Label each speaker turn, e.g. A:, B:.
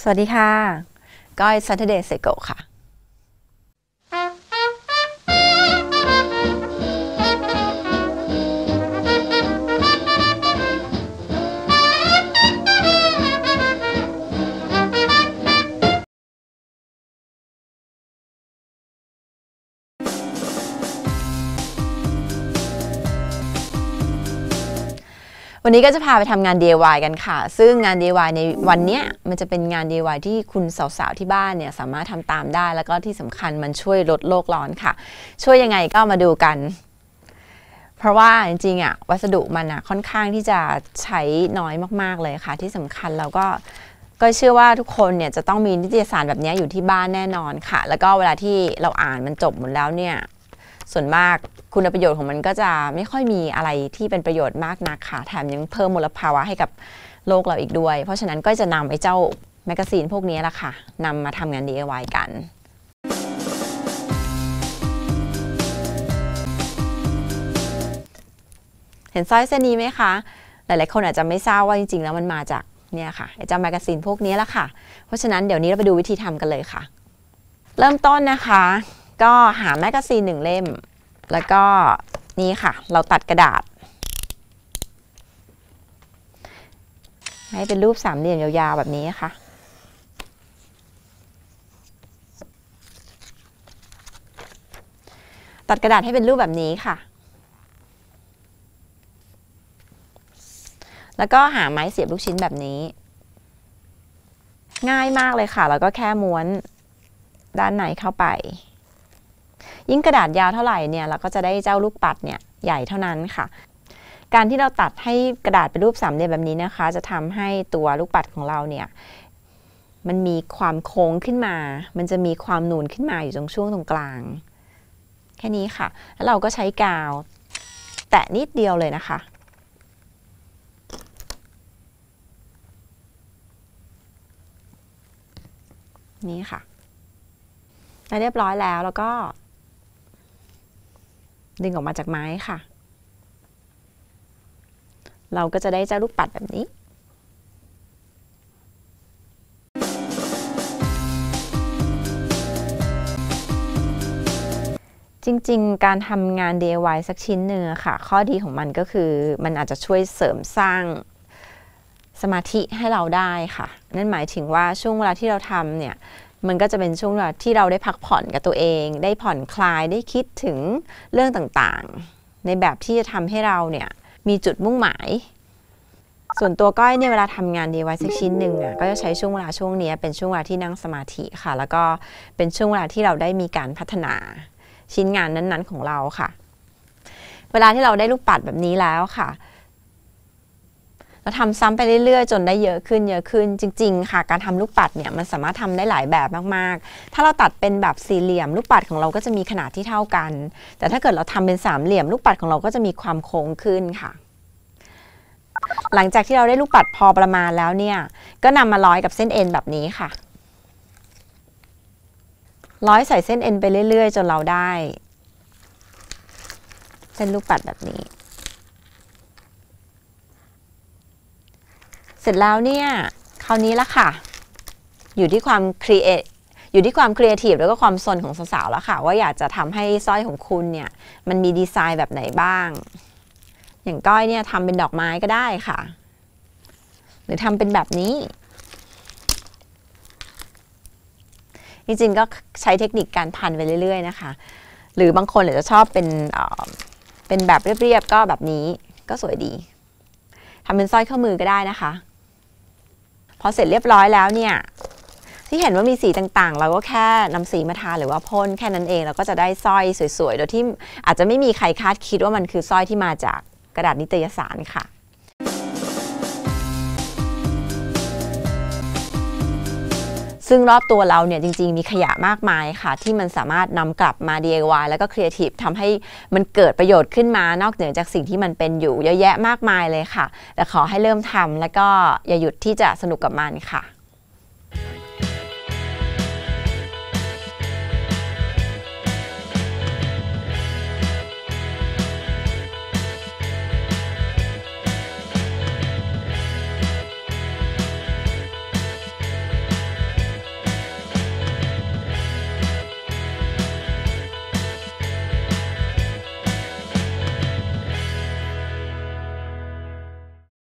A: สวัสดีค่ะ ก้อย Saturday s e g o ค่ะ วันนี้ก็จะพาไปทำงาน DIY กันค่ะ ซึ่งงาน DIY ในวันเนี้ยมันจะเป็นงาน DIY ที่คุณสาวๆที่บ้านเนี่ยสามารถทำตามได้ แล้วก็ที่สำคัญมันช่วยลดโลกร้อนค่ะ ช่วยยังไงก็มาดูกัน เพราะว่าจริงๆอะวัสดุมันอะค่อนข้างที่จะใช้น้อยมากๆเลยค่ะ ที่สำคัญเราก็ก็เชื่อว่าทุกคนเนี่ยจะต้องมีนิตยสารแบบนี้อยู่ที่บ้านแน่นอนค่ะ แล้วก็เวลาที่เราอ่านมันจบหมดแล้วเนี่ย ส่วนมากคุณประโยชน์ของมันก็จะไม่ค่อยมีอะไรที่เป็นประโยชน์มากนักค่ะแถมยังเพิ่มมลภาวะให้กับโลกเราอีกด้วย เพราะฉะนั้นก็จะนำไอ้เจ้าแมกกาซีนพวกนี้แหละค่ะนำมาทำงาน DIY กันเห็นสร้อยเส้นนี้ไหมคะ หลายๆ คนอาจจะไม่ทราบว่าจริงๆ แล้วมันมาจากเนี่ยค่ะไอ้เจ้าแมกกาซีนพวกนี้แหละค่ะ เพราะฉะนั้นเดี๋ยวนี้เราไปดูวิธีทำกันเลยค่ะ เริ่มต้นนะคะ ก็หาแมกกาซีนหนึ่งเล่ม แล้วก็นี่ค่ะ เราตัดกระดาษ ให้เป็นรูปสามเหลี่ยมยาวๆแบบนี้ค่ะ ตัดกระดาษให้เป็นรูปแบบนี้ค่ะ แล้วก็หาไม้เสียบลูกชิ้นแบบนี้ ง่ายมากเลยค่ะ แล้วก็แค่ม้วนด้านในเข้าไป ยิ่งกระดาษยาวเท่าไหร่เนี่ยเราก็จะได้เจ้าลูกปัดเนี่ยใหญ่เท่านั้นค่ะ การที่เราตัดให้กระดาษเป็นรูปสามเหลี่ยมแบบนี้นะคะ จะทำให้ตัวลูกปัดของเราเนี่ยมันมีความโค้งขึ้นมา มันจะมีความนูนขึ้นมาอยู่ตรงช่วงตรงกลาง แค่นี้ค่ะ แล้วเราก็ใช้กาว แตะนิดเดียวเลยนะคะ นี่ค่ะได้เรียบร้อยแล้วแล้วก็ ดึงออกมาจากไม้ค่ะ เราก็จะได้เจ้าลูกปัดแบบนี้จริงๆ การทำงาน DIY สักชิ้นหนึ่งค่ะ ข้อดีของมันก็คือ มันอาจจะช่วยเสริมสร้างสมาธิให้เราได้ค่ะ นั่นหมายถึงว่าช่วงเวลาที่เราทำเนี่ย มันก็จะเป็นช่วงเวลาที่เราได้พักผ่อนกับตัวเอง ได้ผ่อนคลายได้คิดถึงเรื่องต่างๆ ในแบบที่จะทำให้เราเนี่ยมีจุดมุ่งหมาย ส่วนตัวก้อยเนี่ยเวลาทำงาน DIY สักชิ้นหนึ่งอะก็จะใช้ช่วงเวลาช่วงนี้เป็นช่วงเวลาที่นั่งสมาธิค่ะ แล้วก็เป็นช่วงเวลาที่เราได้มีการพัฒนาชิ้นงานนั้นๆของเราค่ะ เวลาที่เราได้ลูกปัดแบบนี้แล้วค่ะ เราทำซ้ำไปเรื่อยๆ จนได้เยอะขึ้นเยอะขึ้นจริง ๆ ค่ะ การทำลูกปัดเนี่ยมันสามารถทำได้หลายแบบมากๆ ถ้าเราตัดเป็นแบบสี่เหลี่ยม ลูกปัดของเราก็จะมีขนาดที่เท่ากัน แต่ถ้าเกิดเราทำเป็นสามเหลี่ยม ลูกปัดของเราก็จะมีความโค้งขึ้นค่ะ หลังจากที่เราได้ลูกปัดพอประมาณแล้วเนี่ย ก็นำมาร้อยกับเส้นเอ็นแบบนี้ค่ะ ร้อยใส่เส้นเอ็นไปเรื่อยๆ จนเราได้ เส้นลูกปัดแบบนี้ เสร็จแล้วเนี่ยคราวนี้ละค่ะ อยู่ที่ความครีเอทอยู่ที่ความครีเอทีฟแล้วก็ความสนของสาวๆแล้วค่ะ ว่าอยากจะทำให้สร้อยของคุณเนี่ยมันมีดีไซน์แบบไหนบ้าง อย่างก้อยเนี่ยทำเป็นดอกไม้ก็ได้ค่ะ หรือทำเป็นแบบนี้ จริงๆก็ใช้เทคนิคการพันไปเรื่อย ๆ นะคะ หรือบางคนอาจจะชอบเป็นเป็นแบบเรียบๆก็แบบนี้ก็สวยดีทำเป็นสร้อยข้อมือก็ได้นะคะ พอเสร็จเรียบร้อยแล้วเนี่ยที่เห็นว่ามีสีต่างๆ เราก็แค่นำสีมาทาหรือว่าพ่นแค่นั้นเองเราก็จะได้สร้อยสวยๆ โดยที่อาจจะไม่มีใครคาดคิดว่ามันคือสร้อยที่มาจากกระดาษนิตยสารค่ะ ซึ่งรอบตัวเราเนี่ยจริง ๆ มีขยะมากมายค่ะ ที่มันสามารถนำกลับมา DIY แล้วก็ครีเอทีฟทำให้มันเกิดประโยชน์ขึ้นมานอกเหนือจากสิ่งที่มันเป็นอยู่เยอะแยะมากมายเลยค่ะ แต่ขอให้เริ่มทำแล้วก็อย่าหยุดที่จะสนุกกับมันค่ะ